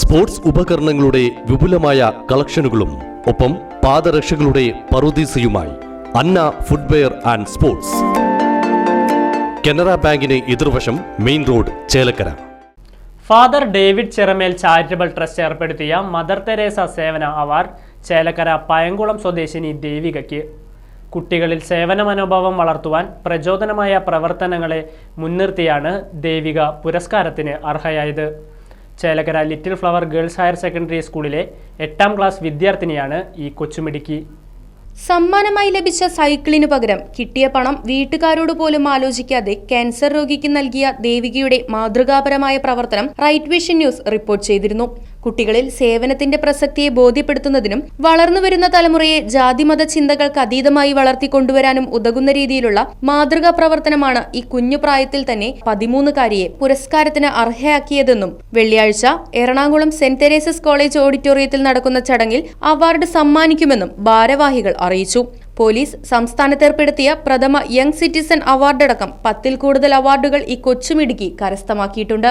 Sports ഉപകരണങ്ങളുടെ വിപുലമായ കളക്ഷനുകളും ഒപ്പം പാദരക്ഷകളുടെ പറുദീസയുമായി Anna footwear and sports. Canara ബാങ്കിന് എതിർവശം main road Chelakkara. Father David Chiramel charitable trust ഏർപ്പെടുത്തിയ mother Teresa Sevana award Chelakkara Payankulam സ്വദേശിനി ദേവികയ്ക്ക്. കുട്ടികളിൽ സേവന മനോഭാവം വളർത്തുവാൻ പ്രചോദനമായ പ്രവർത്തനങ്ങളെ മുൻനിർത്തിയാണ് ദേവിക പുരസ്കാരത്തിന് അർഹയായത്. Chelakkara little flower girls higher secondary സ്കൂളിലെ എട്ടാം ക്ലാസ് വിദ്യാർത്ഥിനിയാണ് ഈ കൊച്ചുമിടുക്കി. സമ്മാനമായി ലഭിച്ച സൈക്കിളിനു പകരം കിട്ടിയ പണം വീട്ടുകാരോട് പോലും ആലോചിക്കാതെ ക്യാൻസർ രോഗിക്ക് നൽകിയ ദേവികയുടെ മാതൃകാപരമായ പ്രവർത്തനം റൈറ്റ് വിഷൻ ന്യൂസ് റിപ്പോർട്ട് ചെയ്തിരുന്നു. കുട്ടികളിൽ സേവനത്തിന്റെ പ്രസക്തിയെ ബോധ്യപ്പെടുത്തുന്നതിനും വളർന്നുവരുന്ന തലമുറയെ ജാതിമത ചിന്തകൾക്ക് അതീതമായി വളർത്തിക്കൊണ്ടുവരാനും ഉതകുന്ന രീതിയിലുള്ള മാതൃകാ പ്രവർത്തനമാണ് ഈ കുഞ്ഞുപ്രായത്തിൽ തന്നെ പതിമൂന്നുകാരിയെ പുരസ്കാരത്തിന് അർഹയാക്കിയതെന്നും വെള്ളിയാഴ്ച എറണാകുളം സെന്റ് തെരേസസ് കോളേജ് ഓഡിറ്റോറിയത്തിൽ നടക്കുന്ന ചടങ്ങിൽ അവാർഡ് സമ്മാനിക്കുമെന്നും ഭാരവാഹികൾ അറിയിച്ചു. പോലീസ് സംസ്ഥാനത്ത് ഏർപ്പെടുത്തിയ പ്രഥമ യങ് സിറ്റിസൺ അവാർഡടക്കം പത്തിൽ കൂടുതൽ അവാർഡുകൾ ഈ കൊച്ചുമിടുക്കി കരസ്ഥമാക്കിയിട്ടുണ്ട്.